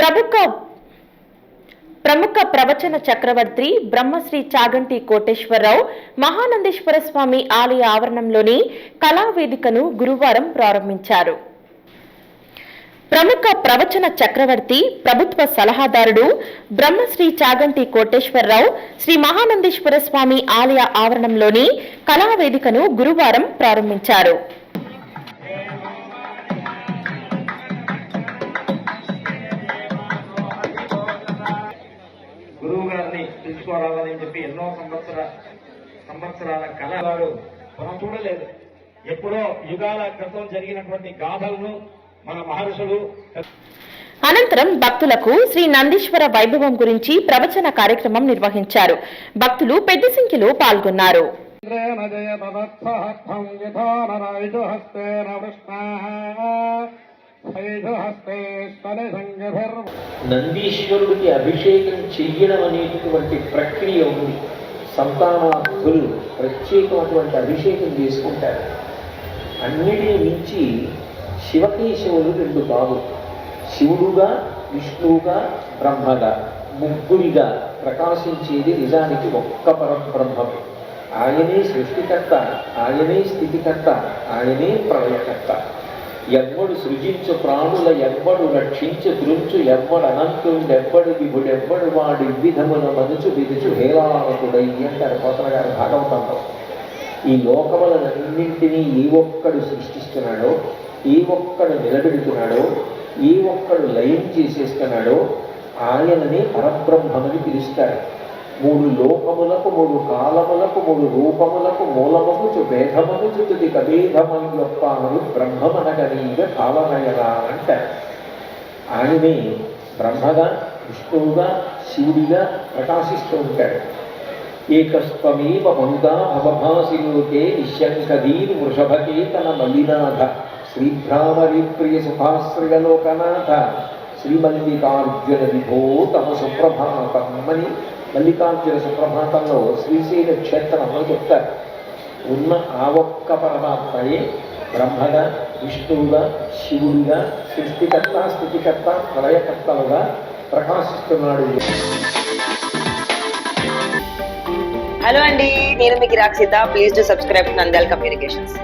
ప్రముఖ ప్రముఖ ప్రవచన చక్రవర్తి బ్రహ్మశ్రీ చాగంటి కోటేశ్వరరావు మహానందేశ్వర స్వామి ఆలయ ఆవరణంలోని కళావేదికను గురువారం ప్రారంభించారు. ప్రముఖ ప్రవచన చక్రవర్తి ప్రభుత్వ సలహాదారుడు బ్రహ్మశ్రీ చాగంటి కోటేశ్వరరావు శ్రీ మహానందేశ్వర స్వామి ఆలయ ఆవరణంలోని కళావేదికను గురువారం ప్రారంభించారు. తెలుసుకోవాలని చెప్పి ఎన్నో సంవత్సర సంవత్సరాల కళ వారు మనం చూడలేదు. ఎప్పుడో యుగాల క్రితం జరిగినటువంటి గాథలను మన మహర్షులు అనంతరం భక్తులకు శ్రీ నందీశ్వర వైభవం గురించి ప్రవచన కార్యక్రమం నిర్వహించారు. భక్తులు పెద్ద సంఖ్యలో పాల్గొన్నారు. నందీశ్వరుడికి అభిషేకం చెయ్యడం అనేటటువంటి ప్రక్రియ ఉంది. సంతానార్థులు ప్రత్యేకమైనటువంటి అభిషేకం చేసుకుంటారు. అన్నిటిని మించి శివకేశవులు రెండు కాదు శివుడుగా విష్ణువుగా బ్రహ్మగా ముగ్గురిగా ప్రకాశించేది నిజానికి ఒక్క పరబ్రహ్మమే. ఆయనే సృష్టికర్త ఆయనే స్థితికర్త ఆయనే ప్రళయకర్త. ఎవ్వడు సృజించు ప్రాణుల ఎవ్వడు రక్షించు దృంచు ఎవ్వడు అనంతుండెవ్వడు విభుడెవ్వడు వాడి విధమున మనుచు విదుచు హేళానకుడై అంటారు కోతల గారు భాగవతంలో. ఈ లోకములన్నింటినీ ఈ ఒక్కడు సృష్టిస్తున్నాడో ఈ ఒక్కడు నిలబెడుతున్నాడో ఈ ఒక్కడు లయం చేసేస్తున్నాడో ఆయనని పరబ్రహ్మమని పిలుస్తారు. మూడు లోకములకు మూడు కాలములకు మూడు రూపములకు మూలమగుచు భేదమగుచు చుతుది కభేదమని యొప్పాను బ్రహ్మమనగనీయ కాలనయన అంటారు ఆయనే బ్రహ్మగా విష్ణువుగా శివుడిగా ప్రకాశిస్తూ ఉంటాడు. ఏకస్త్వమేవ మనుగా భవభాసిలోకే నిశంకధీర్ వృషభకేతన మలినాథ శ్రీభ్రామరి ప్రియ సుఖాశ్రయలోకనాథ శ్రీమల్లికార్జున విభో తమ సుప్రభాతం అని మల్లికార్జున సుప్రభాతంలో శ్రీశైల క్షేత్రంలో చెప్తారు. ఉన్న ఆ ఒక్క పరమాత్మయే బ్రహ్మగా విష్ణువుగా శివుడిగా సృష్టికర్త స్థితికర్త ప్రళయకర్తలుగా ప్రకాశిస్తున్నాడు. హలో అండి నేను మీకు Rakshita please to subscribe Nandal communications